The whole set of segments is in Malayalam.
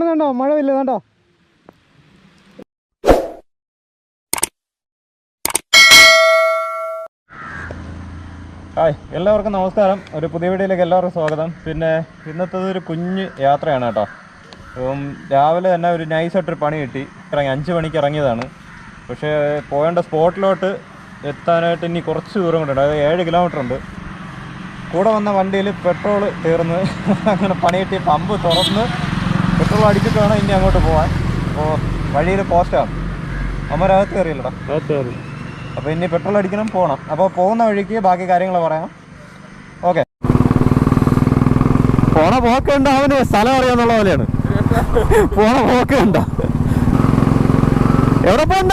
കാണുന്നുണ്ടോ? മഴ ഇല്ല കണ്ടോ? ഹായ് എല്ലാവർക്കും നമസ്കാരം. ഒരു പുതിയ വീഡിയോയിലേക്ക് എല്ലാവർക്കും സ്വാഗതം. പിന്നെ ഇന്നത്തേത് ഒരു കുഞ്ഞ് യാത്രയാണ് കേട്ടോ. അപ്പം രാവിലെ തന്നെ ഒരു നൈസായിട്ടൊരു പണി കിട്ടി. ഇറങ്ങി അഞ്ച് മണിക്ക് ഇറങ്ങിയതാണ്. പക്ഷേ പോകേണ്ട സ്പോട്ടിലോട്ട് എത്താനായിട്ട് ഇനി കുറച്ച് ദൂരം കൊണ്ടുണ്ട് അതായത് ഏഴ് കിലോമീറ്റർ ഉണ്ട്. കൂടെ വന്ന വണ്ടിയിൽ പെട്രോൾ തീർന്ന് അങ്ങനെ പണി കിട്ടി. പമ്പ് തുറന്ന് പെട്രോൾ അടിച്ചിട്ട് വേണം ഇനി അങ്ങോട്ട് പോകാൻ അപ്പോൾ വഴിയിൽ പോസ്റ്റാണ് അമ്മരകത്ത് കയറിയില്ലടാ. അപ്പോൾ ഇനി പെട്രോൾ അടിക്കണം പോകണം അപ്പോൾ പോകുന്ന വഴിക്ക് ബാക്കി കാര്യങ്ങൾ പറയാം. ഓക്കെ പോണ പോക്കുണ്ട് അവന് സ്ഥലം അറിയാന്നുള്ള പോലെയാണ്. പോണ പോക്കുണ്ട് എവിടെ പോണ്ട?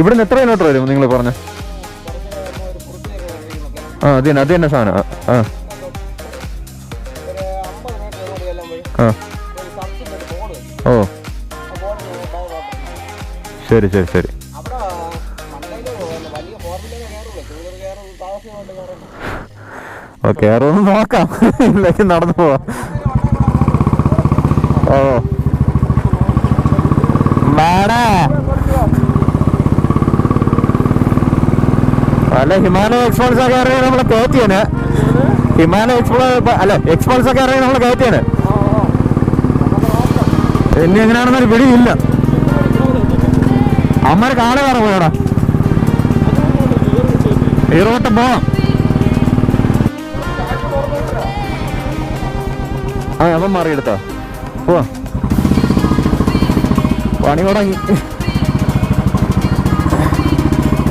ഇവിടുന്ന് എത്ര കിലോമീറ്റർ വരും നിങ്ങൾ പറഞ്ഞ? ആ അത് തന്നെ അത് തന്നെ സാധനം. ആ, ഓ. ശരി ശരി ശരി. ഓക്കെ കയറുമെന്ന് നോക്കാം. ഇല്ലെങ്കിൽ നടന്നു പോവാം. ഓ. വാടാ അല്ല ഹിമാലയ എക്സ്പോൾസ് ഒക്കെ ഇറങ്ങി നമ്മളെ കയറ്റിയാണ് ഹിമാലയ എക്സ്പോൾ അല്ല എക്സ്പോൾസ് ഒക്കെ ഇറങ്ങി നമ്മളെ കയറ്റിയാണ് എന്നെ എങ്ങനെയാണെന്നൊരു പിടിയില്ല. അമ്മര് കാളെ വേറെ പോയടാ. ഈറോട്ടം പോവാം ആ അവൻ മാറിയെടുത്തോ. പോവാ. പണി തുടങ്ങി.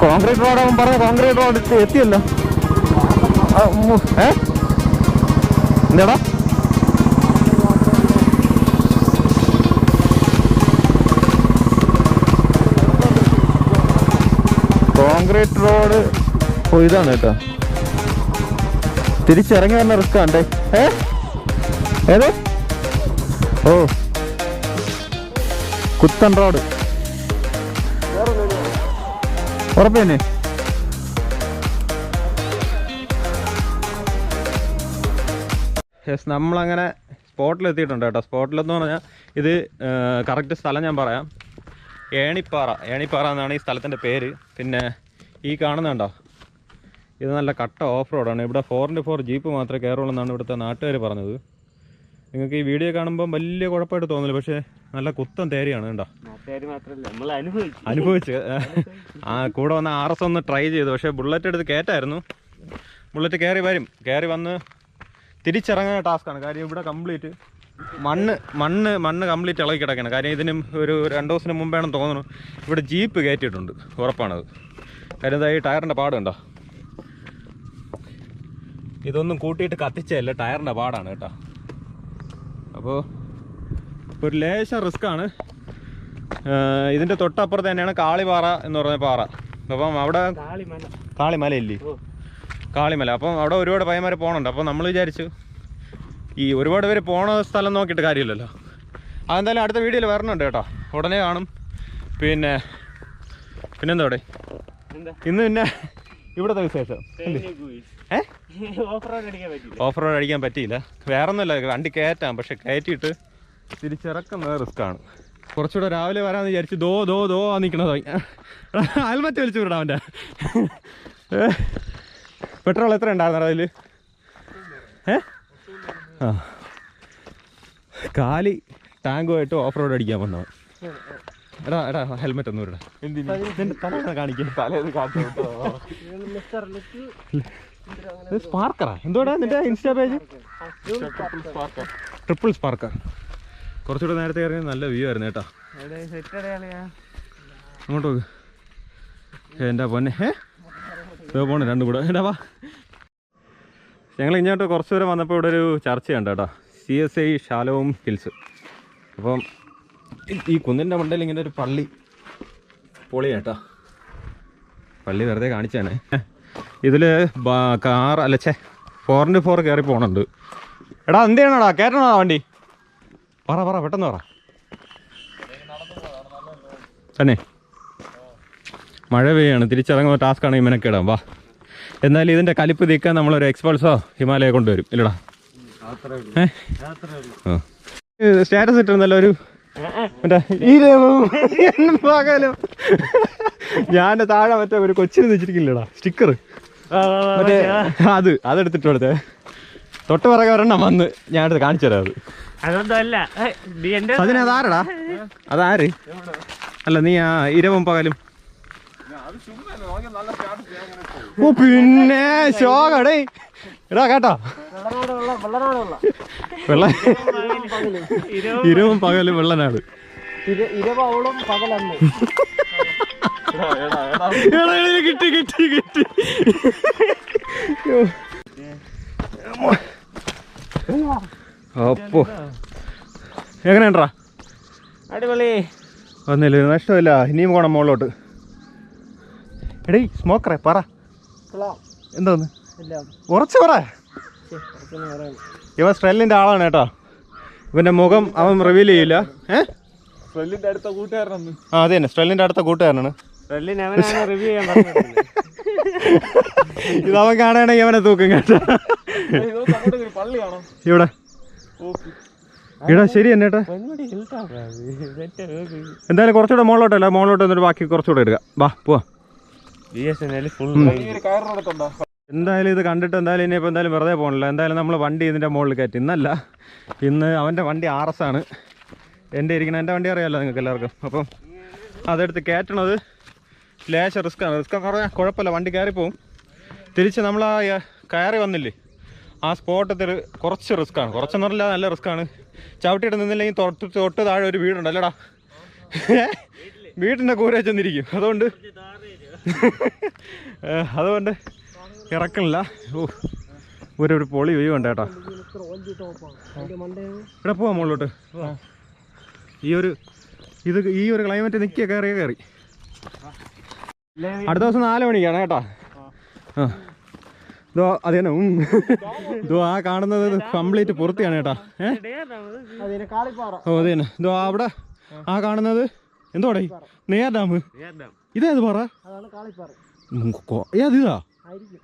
കോൺക്രീറ്റ് റോഡ് അവൻ പറഞ്ഞ കോൺക്രീറ്റ് റോഡ് എത്തി- എത്തിയല്ലോ. ഏ? എന്താടാ? കോൺക്രീറ്റ് റോഡ് ഓ ഇതാണ് കേട്ടോ. തിരിച്ചിറങ്ങി വരുന്ന റിസ്ക് ആണ്ടേ ഏ? ഏത്? ഓ. കുത്തൻ റോഡ്. ഉറപ്പന്നെ യെസ് നമ്മളങ്ങനെ സ്പോട്ടിൽ എത്തിയിട്ടുണ്ട് കേട്ടോ. സ്പോട്ടിലെന്ന് പറഞ്ഞാൽ ഇത് കറക്റ്റ് സ്ഥലം ഞാൻ പറയാം. ഏണിപ്പാറ. ഏണിപ്പാറ എന്നാണ് ഈ സ്ഥലത്തിന്റെ പേര്. പിന്നെ ഈ കാണുന്നുണ്ടോ ഇത് നല്ല കട്ട ഓഫ് റോഡാണ് ഇവിടെ ഫോർ ഇന്റു ഫോർ ജീപ്പ് മാത്രമേ കയറുള്ളൂ എന്നാണ് ഇവിടുത്തെ നാട്ടുകാർ പറഞ്ഞത്. നിങ്ങൾക്ക് ഈ വീഡിയോ കാണുമ്പോൾ വലിയ കുഴപ്പമായിട്ട് തോന്നില്ല. പക്ഷേ നല്ല കുത്തൻ തേരിയാണ് കേട്ടോ അനുഭവിച്ച്. ആ കൂടെ വന്ന ആർ എസ് ഒന്ന് ട്രൈ ചെയ്തു. പക്ഷേ ബുള്ളറ്റ് എടുത്ത് കയറ്റായിരുന്നു ബുള്ളറ്റ് കയറി വരും. കയറി വന്ന് തിരിച്ചിറങ്ങുന്ന ടാസ്ക്കാണ്. കാര്യം ഇവിടെ കംപ്ലീറ്റ് മണ്ണ് മണ്ണ് മണ്ണ് കംപ്ലീറ്റ് ഇളകി കിടക്കണം കാര്യം ഇതിനും ഒരു രണ്ട് ദിവസത്തിന് മുമ്പാണെന്ന് തോന്നുന്നു. ഇവിടെ ജീപ്പ് കയറ്റിയിട്ടുണ്ട്. ഉറപ്പാണത്. കാര്യം എന്താ ഈ ടയറിന്റെ പാടുണ്ടോ ഇതൊന്നും കൂട്ടിയിട്ട് കത്തിച്ചല്ല ടയറിന്റെ പാടാണ് കേട്ടോ. അപ്പോൾ ഒരു ലേശം റിസ്ക്കാണ് ഇതിന്റെ തൊട്ടപ്പുറത്ത് തന്നെയാണ് കാളിപാറ എന്ന് പറഞ്ഞ പാറ. അപ്പം അവിടെ കാളിമല. ഇല്ലേ കാളിമല. അപ്പം അവിടെ ഒരുപാട് പയ്യന്മാർ പോകണുണ്ട് അപ്പം നമ്മൾ വിചാരിച്ചു ഈ ഒരുപാട് പേര് പോണ സ്ഥലം നോക്കിയിട്ട് കാര്യമില്ലല്ലോ. അതെന്തായാലും അടുത്ത വീഡിയോയിൽ വരണുണ്ട് കേട്ടോ. ഉടനെ കാണും. പിന്നെ പിന്നെന്താ അവിടെ? ഇന്ന് പിന്നെ ഇവിടുത്തെ വിശേഷം. ഓഫ് റോഡ് അടിക്കാൻ പറ്റിയില്ല? വേറെ ഒന്നുമില്ല വണ്ടി കയറ്റാം. പക്ഷെ കയറ്റിയിട്ട് തിരിച്ചിറക്കുന്നത് റിസ്ക് ആണ് കുറച്ചുകൂടെ രാവിലെ വരാന്ന് വിചാരിച്ച് ദോ ദോ ദോ ആ നിൽക്കണത് ഹെൽമറ്റ് വലിച്ചു വിടാം അവന്റെ. പെട്രോൾ എത്ര ഉണ്ടായിരുന്നു അതിൽ ഏ? ആ. കാലി ടാങ്കുമായിട്ട് ഓഫ് റോഡ് അടിക്കാൻ വന്നവൻ. എടാ എടാ ഹെൽമെറ്റ് ഒന്നും ഇടാ നിന്റെ കാണിക്കുന്നത് കാണിക്കും. സ്പാർക്കറാ. എന്തോടാ നിന്റെ ഇൻസ്റ്റാ പേജ്? ട്രിപ്പിൾ സ്പാർക്കർ കുറച്ചുകൂടെ നേരത്തെ ഇറങ്ങി നല്ല വ്യൂ ആയിരുന്നു കേട്ടോ. അങ്ങോട്ട് എന്റെ പൊന്നെ. ഏ? പോണ് രണ്ടും കൂടെ. എടാ വാ. ഞങ്ങൾ ഇങ്ങോട്ട് കുറച്ച് ദൂരം വന്നപ്പോൾ ഇവിടെ ഒരു ചർച്ചയുണ്ട് കേട്ടോ. സി എസ് ഐ ശാലവും ഹിൽസ് അപ്പം ഈ- കുന്നിന്റെ മണ്ടയിൽ ഇങ്ങനെ ഒരു പള്ളി പൊളിയാണ് കേട്ടോ. പള്ളി വെറുതെ കാണിച്ചാണ്. ഇതിൽ കാർ അല്ല ഛേ ഫോർ ഇന്റു ഫോർ കയറി പോകണുണ്ട് എടാ എന്ത് ചെയ്യണടാ? കയറ്റണോടാ വണ്ടി? പറ പറ പെട്ടെന്ന് പറ. തന്നെ മഴ പെയ്യാണ് തിരിച്ചിറങ്ങുന്ന ടാസ്ക്കാണ് ഈ ഇടാം വാ. എന്നാലും ഇതിന്റെ കലിപ്പ് തീക്കാൻ നമ്മളൊരു എക്സ്പൾസോ ഹിമാലയ കൊണ്ടുവരും. ഇല്ലടാ. സ്റ്റാറ്റസ് ഇട്ടിരുന്നല്ലോ ഒരു മറ്റേ ഈ പകലും ഞാൻ താഴെ മറ്റേ ഒരു കൊച്ചിന് വെച്ചിരിക്കില്ലടാ. സ്റ്റിക്കർ മറ്റേ അത് അതെടുത്തിട്ട് കൊടുത്തേ. തൊട്ട് പിറകെ ഒരെണ്ണം വന്ന് ഞാൻ എടുത്ത് കാണിച്ചു തരാം അത്. അതിനതാരടാ അതാര്? അല്ല നീ ആ ഇരവും പകലും. ഓ പിന്നെ ശോകടേ എടാ. കേട്ടോ. വെള്ള ഇരവും പകലും വെള്ളനാട് കിട്ടി പകലന്ന് എടാ, എടാ, കിട്ടി കിട്ടി കിട്ടി. അപ്പോ. എങ്ങനെയുണ്ടാ അടിപൊളി. വന്നില്ല നഷ്ടമില്ല ഇനിയും പോണം മുകളിലോട്ട് എടീ സ്മോക്കറേ പറ. എന്തോന്ന് എല്ലാം ഉറച്ചു പറ. ഇവൻ സ്ട്രെല്ലിന്റെ ആളാണ് കേട്ടോ. ഇവന്റെ മുഖം അവൻ റിവീൽ ചെയ്യില്ല. ഏ? ഫ്രണ്ടിന്റെ അടുത്ത കൂട്ടുകാരനൊന്ന്. ആ അതെ തന്നെ. സ്ട്രെല്ലിന്റെ അടുത്ത കൂട്ടുകാരനാണ്. റെല്ലിന് അവനാണ് റിവ്യൂ ചെയ്യാൻ പറഞ്ഞിട്ടുണ്ട് ഇത് അവൻ കാണുകയാണെങ്കിൽ അവനെ തൂക്കും കേട്ടോ. പള്ളി കാണാം. ഇവിടെ. ഇവിടെ ശരി തന്നെ ഏട്ടാ പൊന്മുടി എന്തായാലും കുറച്ചുകൂടെ മുകളിലോട്ടല്ല മുകളിലോട്ട് എന്നിട്ട് ബാക്കി കുറച്ചുകൂടെ എടുക്കാം. വാ പോവാ. എന്തായാലും ഇത് കണ്ടിട്ട് എന്തായാലും ഇനിയിപ്പോൾ എന്തായാലും വെറുതെ പോകണില്ല എന്തായാലും നമ്മൾ വണ്ടി ഇതിന്റെ മുകളിൽ കയറ്റി. ഇന്നല്ല. ഇന്ന് അവന്റെ വണ്ടി ആർ എസ് ആണ്. എന്റെ ഇരിക്കുന്ന എന്റെ വണ്ടി അറിയാമല്ലോ നിങ്ങൾക്ക് എല്ലാവർക്കും. അപ്പം അതെടുത്ത് കയറ്റണത് ലേശ റിസ്ക്കാണ് ആണ്. റിസ്ക് എന്ന് പറഞ്ഞാൽ കുഴപ്പമില്ല. വണ്ടി കയറിപ്പോവും. പോവും തിരിച്ച് നമ്മൾ ആ കയറി വന്നില്ലേ? ആ സ്പോട്ടത്തിൽ കുറച്ച് റിസ്ക് ആണ് കുറച്ചെന്ന് പറഞ്ഞാൽ നല്ല റിസ്ക് ആണ് ചവിട്ടിയിട്ട് നിന്നില്ലെങ്കിൽ തൊട്ട് തൊട്ട് താഴെ ഒരു വീടുണ്ട്. അല്ലടാ. വീട്ടിന്റെ കൂരെ ചെന്നിരിക്കും. അതുകൊണ്ട് അതുകൊണ്ട് ഇറക്കണില്ല. ഓ ഒരു ഒരു പൊളി വ്യൂ ഉണ്ട് കേട്ടോ. ഇവിടെ പോവാം മുകളിലോട്ട്. ഈ ഒരു ഇത് ഈ ഒരു ക്ലൈമറ്റ് നിൽക്കുക കയറിയ കയറി. അടുത്ത ദിവസം നാല് മണിക്കാണ് കേട്ടോ. ആ. ഇതോ അത് തന്നെ ഉം. ഇതോ ആ കാണുന്നത് കംപ്ലീറ്റ് പൂർത്തിയാണ് കേട്ടോ. ഏ? ഓ അത് തന്നെ. ഇതോ അവിടെ ആ കാണുന്നത് എന്തോടെ നെയ്യാർ ഡാം? ഇതേത് പറ? അതാണ് കാളിപ്പാറ. ഉം, കൊ- ഏത് ഇതാ? ആയിരിക്കും.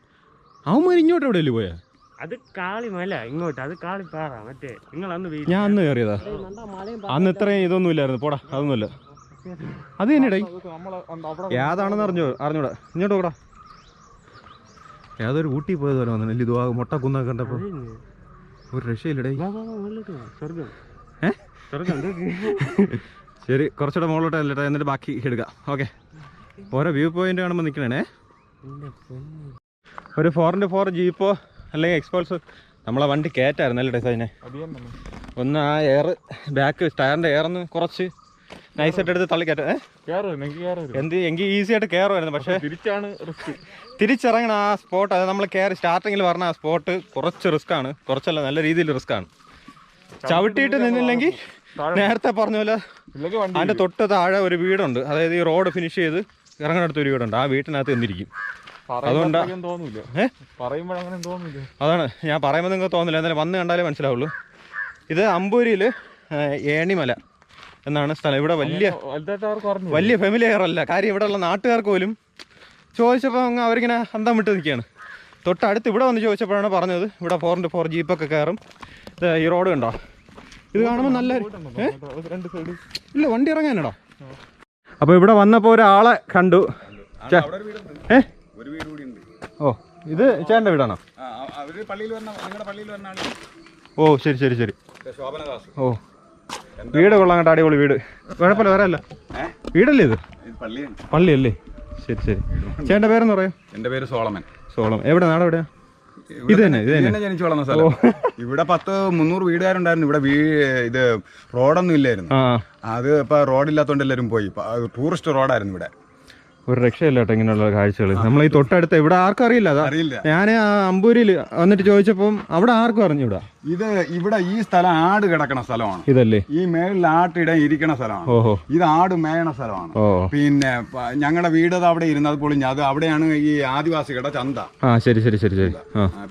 അവന്മാർ ഇങ്ങോട്ട് എവിടെയല്ലേ പോയാ? അത് കാളിമല ഇങ്ങോട്ട്. അത് കാളിപ്പാറ മറ്റേ നിങ്ങൾ അന്ന് വീ- ഞാൻ അന്ന് കയറിയതാ അന്ന് ഇത്രയും ഇതൊന്നും ഇല്ലായിരുന്നു പോടാ അതൊന്നുമില്ല. അത് തന്നെ ഏതാണെന്ന് അറിഞ്ഞോ അറിഞ്ഞൂടാ. ഇങ്ങോട്ട് പോടാ. ഏതൊരു ഊട്ടി പോയത് പോലെ വന്നു. ഇത് ആ മുട്ട കുന്ന കണ്ടപ്പോ. ഒരു രക്ഷയില്ലടേ. ശരി കുറച്ചുകൂടെ മുകളിലോട്ട് അല്ലട്ടെ എന്നിട്ട് ബാക്കി എടുക്കാം. ഓക്കെ. ഓരോ വ്യൂ പോയിന്റ് കാണുമ്പോൾ നിൽക്കണേ ഒരു ഫോർ ഇന്റു ഫോർ ജീപ്പോ അല്ലെങ്കിൽ എക്സ്പോൾസ് നമ്മളെ വണ്ടി കയറ്റായിരുന്നു അല്ലേ അതിനെ ഒന്ന് ആ എയർ ബാക്ക് ടയറിന്റെ എയർന്ന് കുറച്ച് നൈസായിട്ട് എടുത്ത് തള്ളി കയറ്റാം ഏ? കയറും എനിക്ക് കയറും എന്ത് എങ്കിൽ ഈസി ആയിട്ട് കയറുമായിരുന്നു പക്ഷേ തിരിച്ചാണ് റിസ്ക് തിരിച്ചിറങ്ങണ ആ സ്പോട്ട് അത് നമ്മൾ കയറി സ്റ്റാർട്ടിങ്ങിൽ പറഞ്ഞ ആ സ്പോട്ട് കുറച്ച് റിസ്ക് ആണ്. കുറച്ചല്ല നല്ല രീതിയിൽ റിസ്ക് ആണ്. ചവിട്ടിയിട്ട് നിന്നില്ലെങ്കിൽ നേരത്തെ പറഞ്ഞ പോലെ അതിന്റെ അതിന്റെ തൊട്ട് താഴെ ഒരു വീടുണ്ട്. അതായത് ഈ റോഡ് ഫിനിഷ് ചെയ്ത് ഇറങ്ങണടുത്ത് ഒരു വീടുണ്ട്. ആ വീട്ടിനകത്ത് എന്നിരിക്കും അതുകൊണ്ടാ- അതാണ്. ഞാൻ പറയുമ്പോൾ നിങ്ങൾക്ക് തോന്നില്ല. എന്തായാലും വന്ന് കണ്ടാലേ മനസ്സിലാവുള്ളൂ. ഇത് അമ്പൂരിയിൽ ഏണിമല. എന്നാണ് സ്ഥലം. ഇവിടെ വലിയ വലിയ ഫാമിലി അല്ല. കാര്യം ഇവിടെ ഉള്ള നാട്ടുകാർക്ക് പോലും ചോദിച്ചപ്പോൾ അങ്ങ് അവരിങ്ങനെ അന്തം വിട്ട് നിൽക്കുകയാണ്. തൊട്ടടുത്ത് ഇവിടെ വന്ന് ചോദിച്ചപ്പോഴാണ് പറഞ്ഞത് ഇവിടെ ഫോർ ഇന്റു ഫോർ ജീപ്പൊക്കെ കയറും. ഇത് ഈ റോഡ് കണ്ടോ? ഇത് കാണുമ്പോൾ നല്ല ഏ? രണ്ട് സൈഡ് ഇല്ല വണ്ടി ഇറങ്ങാനടാ അപ്പോൾ ഇവിടെ വന്നപ്പോൾ ഒരാളെ കണ്ടു. ഏ? ഓ ഇത് ചേട്ടന്റെ വീടാണോ? അവർ പള്ളിയിൽ വന്ന നിങ്ങളുടെ പള്ളിയിൽ വന്ന ആൾ ഓ ശരി ശരി ശരി. ശോഭനദാസ്. ഓ. വീട് കൊള്ളാം കേട്ടോ അടിപൊളി വീട്. കുഴപ്പമില്ല വേറെ അല്ല. വീടല്ലേ ഇത്? പള്ളിയല്ലേ? ശരി ശരി. ചേട്ടന്റെ പേരെന്ന് പറയാം? എന്റെ പേര് സോളമൻ. സോളം എവിടെ നാട് എവിടെയാ? ഇത് തന്നെ ഇത് തന്നെ. ജനിച്ചു വളർന്ന സ്ഥലം. ഇവിടെ പത്ത് മുന്നൂറ് വീടുകാരുണ്ടായിരുന്നു. ഇവിടെ വീ ഇത് റോഡൊന്നും ഇല്ലായിരുന്നു. അത് ഇപ്പൊ റോഡില്ലാത്തോണ്ട് എല്ലാരും പോയി. ടൂറിസ്റ്റ് റോഡായിരുന്നു ഇവിടെ. ഒരു രക്ഷയില്ല കേട്ടോ ഇങ്ങനെയുള്ള കാഴ്ചകൾ നമ്മൾ ഈ തൊട്ടടുത്ത് ഇവിടെ ആർക്കും അറിയില്ല. അതാ ഞാൻ ആ അമ്പൂരിൽ വന്നിട്ട് ചോദിച്ചപ്പം അവിടെ ആർക്കും അറിഞ്ഞൂടാ? ഇത് ഇവിടെ ഈ സ്ഥലം ആട് കിടക്കണ സ്ഥലമാണ്. ഇതല്ലേ? ഈ മേളിൽ ആട്ടിടം ഇരിക്കണ സ്ഥലമാണ്. ഓഹോ. ഇത് ആട് മേയണ സ്ഥലമാണ്. പിന്നെ ഞങ്ങളുടെ വീട് അവിടെ ഇരുന്നത് പൊളിഞ്ഞ അത് അവിടെയാണ് ഈ ആദിവാസികളുടെ ചന്ത. ആ ശരി ശരി ശരി ശരി.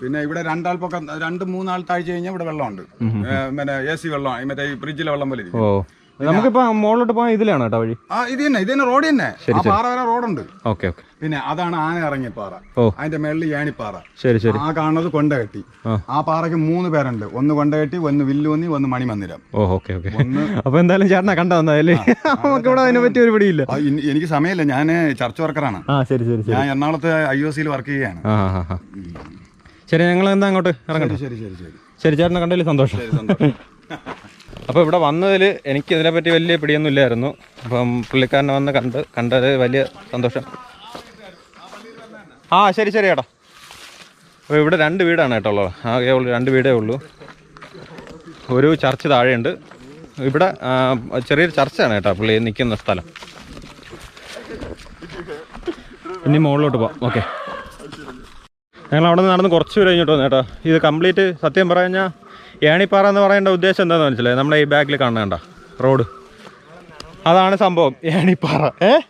പിന്നെ ഇവിടെ രണ്ടാൾ പൊക്കം രണ്ട് മൂന്നാൾ താഴ്ച കഴിഞ്ഞാൽ ഇവിടെ വെള്ളമുണ്ട്. പിന്നെ എ സി വെള്ളം മറ്റേ ഈ ഫ്രിഡ്ജിലെ വെള്ളം പോലെ ഇരിക്കും. നമുക്കിപ്പോ മുകളിലോട്ട് പോകാൻ ഇതിലാണ് കേട്ടോ വഴി. ആ ഇത് തന്നെ ഇത് തന്നെ റോഡ് തന്നെ. ആ പാറ വരെ റോഡുണ്ട്. Okay okay. പിന്നെ അതാണ് ആന ഇറങ്ങിയ പാറ. ഓ. അതിന്റെ മേളിൽ ഏണിപ്പാറ. ശരി ശരി. ആ കാണുന്നത് കൊണ്ടകെട്ടി. ആ. ആ പാറയ്ക്ക് മൂന്ന് പേരുണ്ട്. ഒന്ന് കൊണ്ടകെട്ടി ഒന്ന് വില്ലുവന്നി ഒന്ന് മണിമന്ദിരം. ഓ ഓക്കെ ഓക്കെ. അപ്പൊ എന്തായാലും ചേട്ടനെ കണ്ട വന്നതല്ലേ നമുക്ക് ഇവിടെ അതിനെ പറ്റി ഒരു പിടിയില്ല. ആ, ഇനി- എനിക്ക് സമയമില്ല. ഞാൻ ചർച്ച വർക്കറാണ്. ആ ശരി ശരി ശരി. ഞാൻ എറണാകുളത്ത് ഐ ഒ സിയിൽ വർക്ക് ചെയ്യാണ് ആ ആ ആ. ശരി ഞങ്ങൾ എന്താ അങ്ങോട്ട് ഇറങ്ങട്ടെ? ശരി ശരി ശരി. ശരി ചേട്ടനെ കണ്ടതിൽ സന്തോഷം. അപ്പോൾ ഇവിടെ വന്നതിൽ എനിക്ക് ഇതിനെപ്പറ്റി വലിയ പിടിയൊന്നും ഇല്ലായിരുന്നു അപ്പം പുള്ളിക്കാരനെ വന്ന് കണ്ട് കണ്ടത് വലിയ സന്തോഷം. ആ ശരി ശരി ചേട്ടാ അപ്പോൾ ഇവിടെ രണ്ട് വീടാണ് കേട്ടോ ഉള്ളത്. ആകെ രണ്ട് വീടേ ഉള്ളൂ. ഒരു ചർച്ച് താഴെയുണ്ട്. ഇവിടെ ചെറിയൊരു ചർച്ചാണ് കേട്ടോ പുള്ളി നിൽക്കുന്ന സ്ഥലം. ഇനി മുകളിലോട്ട് പോവാം. ഓക്കെ. ഞങ്ങൾ അവിടെ നിന്ന് നടന്ന് കുറച്ച് പേര് കഴിഞ്ഞിട്ട് വന്നു കേട്ടോ. ഇത് കംപ്ലീറ്റ് സത്യം പറഞ്ഞാൽ ഏണിപ്പാറ എന്ന് പറയേണ്ട ഉദ്ദേശം എന്താണെന്ന് മനസ്സിലായി? നമ്മളെ ഈ ബാക്കിൽ കാണേണ്ട റോഡ് അതാണ് സംഭവം. ഏണിപ്പാറ. ഏ?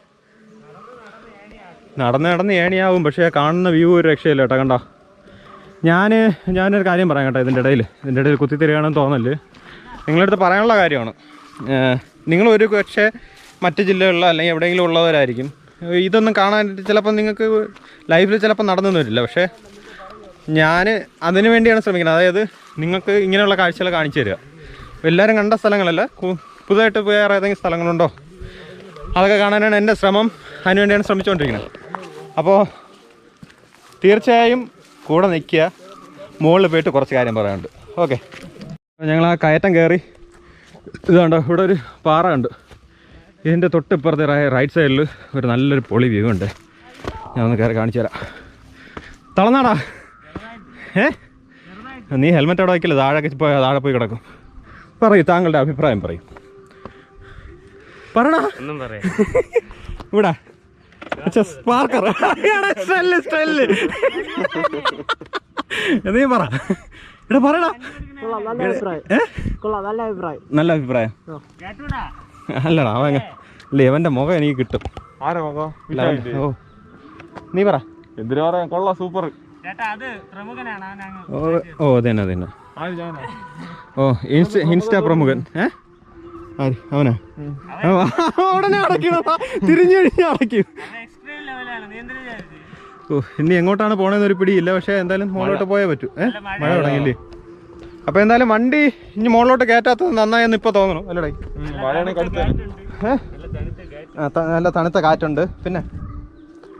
നടന്ന് നടന്ന് ഏണിയാവും പക്ഷേ കാണുന്ന വ്യൂ ഒരു രക്ഷയില്ല കേട്ടോ കണ്ടോ? ഞാൻ ഞാനൊരു കാര്യം പറയാം കേട്ടോ ഇതിന്റെ ഇടയിൽ ഇതിന്റെ ഇടയിൽ കുത്തിത്തിരികയാണെന്ന് തോന്നൽ. നിങ്ങളടുത്ത് പറയാനുള്ള കാര്യമാണ്. നിങ്ങൾ ഒരു പക്ഷേ മറ്റ് ജില്ലകളിലോ അല്ലെങ്കിൽ എവിടെയെങ്കിലും ഉള്ളവരായിരിക്കും. ഇതൊന്നും കാണാൻ ചിലപ്പോൾ നിങ്ങൾക്ക് ലൈഫിൽ ചിലപ്പോൾ നടന്നു വരില്ല. പക്ഷേ ഞാൻ അതിനു വേണ്ടിയാണ് ശ്രമിക്കുന്നത്. അതായത് നിങ്ങൾക്ക് ഇങ്ങനെയുള്ള കാഴ്ചകൾ കാണിച്ചു തരിക. എല്ലാവരും കണ്ട സ്ഥലങ്ങളല്ല പുതുതായിട്ട് വേറെ ഏതെങ്കിലും സ്ഥലങ്ങളുണ്ടോ? അതൊക്കെ കാണാനാണ് എന്റെ ശ്രമം. അതിനുവേണ്ടിയാണ് ശ്രമിച്ചുകൊണ്ടിരിക്കുന്നത്. അപ്പോൾ തീർച്ചയായും കൂടെ നിൽക്കുക. മുകളിൽ പോയിട്ട് കുറച്ച് കാര്യം പറയാനുണ്ട്. ഓക്കെ. ഞങ്ങൾ ആ കയറ്റം കയറി ഇതുണ്ടോ ഇവിടെ ഒരു പാറ ഉണ്ട്. ഇതിന്റെ തൊട്ടിപ്പുറത്തെ റൈറ്റ് സൈഡിൽ ഒരു നല്ലൊരു പൊളി വ്യൂ ഉണ്ട്. ഞാൻ ഒന്ന് കയറി കാണിച്ചു തരാം. തളർന്നാടാ. ഏ? നീ ഹെൽമെറ്റ് അവിടെ വയ്ക്കില്ല താഴെ പോയി താഴെ പോയി കിടക്കും. പറയൂ താങ്കളുടെ അഭിപ്രായം പറയൂ. പറടാ ഒന്നും പറയാ. ഇവിടെ. സ്പാർക്കർ സ്റ്റെല്ല് സ്റ്റെല്ല് നീ പറ. ഇവിടെ പറടാ കൊള്ളാം നല്ല അഭിപ്രായം. ഏ? നല്ല അഭിപ്രായം. നല്ല അഭിപ്രായം. കേട്ടൂടാ അല്ലടാ അവൻ അല്ല ഇവന്റെ മുഖം എനിക്ക് കിട്ടും. ആരാ മുഖം? ഓ. നീ പറ. എന്തിനു പറയാ? കൊള്ളാം സൂപ്പർ ഓ ഓ അതന്നെ അതന്നെ. ഓ ഇൻസ്റ്റ ഇൻസ്റ്റാ പ്രമുഖൻ. ഏ? ആര്? അവനാ? അവൻ ഉടനെ അടയ്ക്കണതാ തിരിഞ്ഞു കഴിഞ്ഞാൽ അടക്കും എക്സ്ട്രീം ലെവലാണ് നീ എന്തിനു വിചാരിച്ചു ഓ ഇനി എങ്ങോട്ടാണ് പോണേന്ന് ഒരു പിടിയില്ല. പക്ഷെ എന്തായാലും മുകളിലോട്ട് പോയേ പറ്റൂ. ഏ? മഴ. തുടങ്ങിയില്ലേ? അപ്പൊ എന്തായാലും വണ്ടി ഇനി മുകളിലോട്ട് കയറ്റാത്തത് നന്നായെന്ന് ഇപ്പൊ തോന്നണു അല്ലടേ? നല്ല തണുത്ത കാറ്റുണ്ട്. പിന്നെ?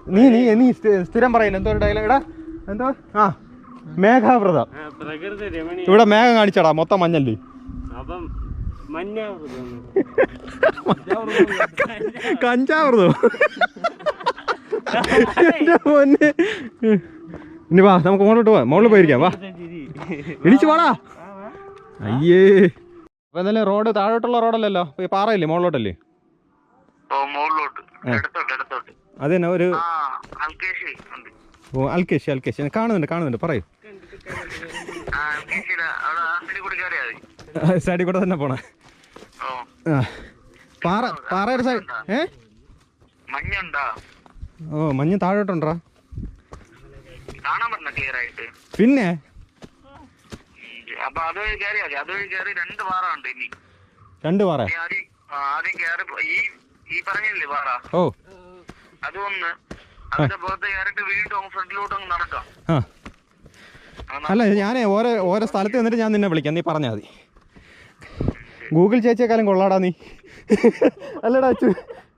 നീ നീ നീ സ്ഥി- സ്ഥിരം പറയുന്നു. എന്തോ ഒരു ഡയലോഗ് എടാ എന്തോ? ആ മേഘാവൃതം. ഇവിടെ മേഘം കാണിച്ചടാ മൊത്തം മഞ്ഞല്ലേ കഞ്ചാവൃതം. എന്റെ പൊന്നെ. ഇനി വാ നമുക്ക് മുകളിലോട്ട് പോവാം. മുകളിൽ പോയിരിക്കാം വാ. ഇടിച്ചു പോടാ അയ്യേ. അപ്പൊ എന്തായാലും റോഡ് താഴോട്ടുള്ള റോഡല്ലല്ലോ? ഈ പാറയില്ലേ മുകളിലോട്ടല്ലേ? ഓ മുകളിലോട്ട്. ഇടത്തോട്ട് ഇടത്തോട്ട് അത് തന്നെ ഒരു ഓ അൽക്കേഷ് അൽക്കേഷ്. കാണുന്നുണ്ട് കാണുന്നുണ്ട്. പറയൂ. സൈഡിൽ കൂടി തന്നെ പോണേ. പാറ പാറയുടെ സൈഡ് ഏ? ഓ മഞ്ഞ താഴോട്ടുണ്ടാ? പിന്നെ? രണ്ട് പാറ ആദ്യം കയറി ഈ പറഞ്ഞില്ലേ പാറ? ഓ. അതൊന്ന് അതിന്റെ പുറത്ത് കയറിട്ട് വീണ്ടും ഫ്രണ്ടിലോട്ട് അങ്ങ് നടക്കാം. അല്ല ഞാൻ ഓരോ ഓരോ സ്ഥലത്ത് നിന്നിട്ട് ഞാൻ നിന്നെ വിളിക്കാം. നീ പറഞ്ഞാൽ മതി. ഗൂഗിൾ ചേച്ചിയെക്കാളും കൊള്ളാടാ നീ. അല്ലടാ അച്ഛൻ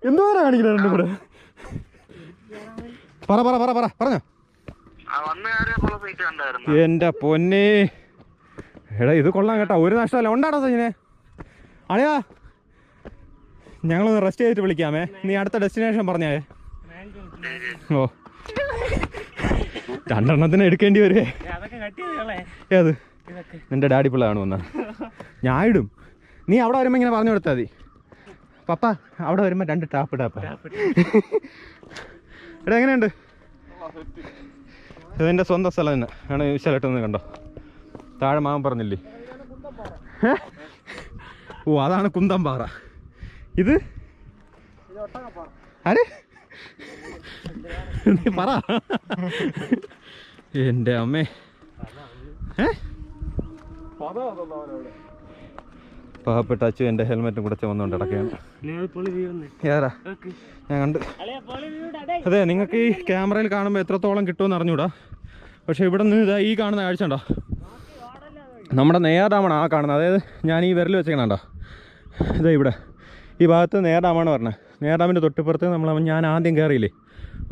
എന്തുവരെ കാണിക്കുന്നത് രണ്ടും കൂടെ? പറ പറ പറ പറ പറഞ്ഞോ. എന്റെ പൊന്നെ. എടാ ഇത് കൊള്ളാം കേട്ടോ. ഒരു നഷ്ടമല്ല. ഉണ്ടാടോ സജിനെ. അളിയാ ഞങ്ങളൊന്ന് റെസ്റ്റ് ചെയ്തിട്ട് വിളിക്കാമേ. നീ അടുത്ത ഡെസ്റ്റിനേഷൻ പറഞ്ഞേ. ഓ. രണ്ടെണ്ണത്തിന് എടുക്കേണ്ടി വരുവേ ഏത്? നിന്റെ ഡാഡി പിള്ളയാണ് വന്ന. ഞാൻ ഇടും. നീ അവിടെ വരുമ്പോൾ ഇങ്ങനെ പറഞ്ഞു കൊടുത്താൽ മതി. പപ്പ അവിടെ വരുമ്പോൾ രണ്ട് ടാപ്പ് ടാപ്പ് എടാ എങ്ങനെയുണ്ട്? ഇതെന്റെ സ്വന്തം സ്ഥലം തന്നെ. ആണ് വിശാലിട്ടൊന്ന് കണ്ടോ? താഴെ മാമൻ പറഞ്ഞില്ലേ? ഓ അതാണ് കുന്തംപാറ ഇത്? ആര്? നീ പറ. എന്റെ അമ്മേ. പാവപ്പെട്ട അച്ചു എന്റെ ഹെൽമെറ്റും കൂടെ ചുമന്നുകൊണ്ട് ഏതാ ഞാൻ അതെ നിങ്ങൾക്ക് ഈ ക്യാമറയിൽ കാണുമ്പോൾ എത്രത്തോളം കിട്ടുമെന്ന് അറിഞ്ഞൂടാ. പക്ഷെ ഇവിടെ നിന്ന് ഇതാ ഈ കാണുന്ന കാഴ്ച ഉണ്ടോ നമ്മുടെ ഡാമാണ് ആ കാണുന്നത്. അതായത് ഞാൻ ഈ വിരൽ വെച്ചേക്കണോ ഇതാ ഇവിടെ. ഈ ഭാഗത്ത് നെയ്യാർ പറഞ്ഞത്. നെയ്യാർ തൊട്ടിപ്പുറത്ത് നമ്മൾ ഞാൻ ആദ്യം കയറിയില്ലേ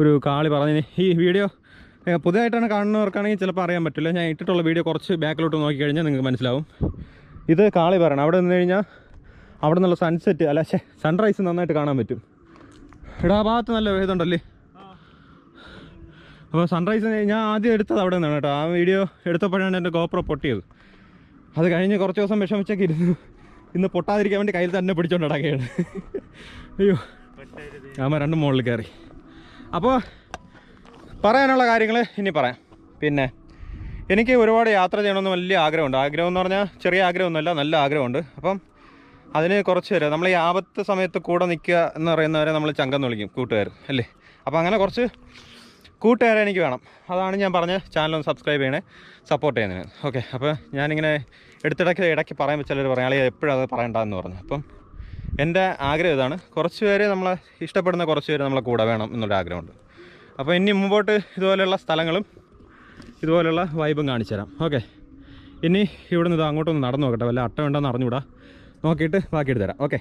ഒരു കാളി പറഞ്ഞു ഈ വീഡിയോ പുതിയതായിട്ടാണ് കാണുന്നവർക്കാണെങ്കിൽ ചിലപ്പോൾ അറിയാൻ പറ്റില്ല. ഞാൻ ഇട്ടിട്ടുള്ള വീഡിയോ കുറച്ച് ബാക്കിലോട്ട് നോക്കി കഴിഞ്ഞാൽ നിങ്ങൾക്ക് മനസ്സിലാവും. ഇത് കാളി പറയണം. അവിടെ നിന്ന് കഴിഞ്ഞാൽ അവിടെ നിന്നുള്ള സൺസെറ്റ് അല്ല ശേ സൺറൈസ് നന്നായിട്ട് കാണാൻ പറ്റും. ഇവിടെ ആ ഭാഗത്ത് നല്ല ഇതുണ്ടല്ലേ? അപ്പോൾ സൺറൈസ് ഞാൻ ആദ്യം എടുത്തത് അവിടെ നിന്നാണ് കേട്ടോ. ആ വീഡിയോ എടുത്തപ്പോഴാണ് എന്റെ ഗോപ്രോ പൊട്ടിയത്. അത് കഴിഞ്ഞ് കുറച്ച് ദിവസം വിഷമിച്ചൊക്കെ ഇരുന്നു. ഇന്ന് പൊട്ടാതിരിക്കാൻ വേണ്ടി കയ്യിൽ തന്നെ പിടിച്ചോണ്ട് അടക്കുകയാണ് അയ്യോ. ആമ രണ്ടും മുകളിൽ കയറി. അപ്പോൾ പറയാനുള്ള കാര്യങ്ങൾ ഇനി പറയാം. പിന്നെ എനിക്ക് ഒരുപാട് യാത്ര ചെയ്യണമെന്ന് വലിയ ആഗ്രഹമുണ്ട്. ആഗ്രഹം എന്ന് പറഞ്ഞാൽ ചെറിയ ആഗ്രഹമൊന്നുമല്ല നല്ല ആഗ്രഹമുണ്ട്. അപ്പം അതിന് കുറച്ച് പേര് നമ്മൾ ഈ ആപത്ത് സമയത്ത് കൂടെ നിൽക്കുക എന്ന് പറയുന്നവരെ നമ്മൾ ചങ്കെന്ന് വിളിക്കും കൂട്ടുകാർ അല്ലേ? അപ്പോൾ അങ്ങനെ കുറച്ച് കൂട്ടുകാരെ എനിക്ക് വേണം. അതാണ് ഞാൻ പറഞ്ഞ ചാനൽ ഒന്ന് സബ്സ്ക്രൈബ് ചെയ്യണേ സപ്പോർട്ട് ചെയ്യുന്നതിന്. ഓക്കെ അപ്പോൾ ഞാനിങ്ങനെ എടുത്തിടയ്ക്ക് ഇടയ്ക്ക് പറയാൻ ചിലർ പറയാം അല്ലെങ്കിൽ എപ്പോഴും അത് പറയണ്ടെന്ന് പറഞ്ഞു. അപ്പം എന്റെ ആഗ്രഹം ഇതാണ്. കുറച്ച് പേര് നമ്മളെ ഇഷ്ടപ്പെടുന്ന കുറച്ച് പേര് നമ്മളെ കൂടെ വേണം എന്നുള്ള ആഗ്രഹമുണ്ട്. അപ്പോൾ ഇനി മുമ്പോട്ട് ഇതുപോലെയുള്ള സ്ഥലങ്ങളും ഇതുപോലെയുള്ള വൈബും കാണിച്ചു തരാം ഓക്കെ. ഇനി ഇവിടെ നിന്ന് ഇത് അങ്ങോട്ടൊന്ന് നടന്നു നോക്കട്ടെ. വല്ല അട്ട വേണ്ടെന്ന് അറിഞ്ഞുകൂടാ. നോക്കിയിട്ട് ബാക്കി എടുത്തു തരാം. ഓക്കെ.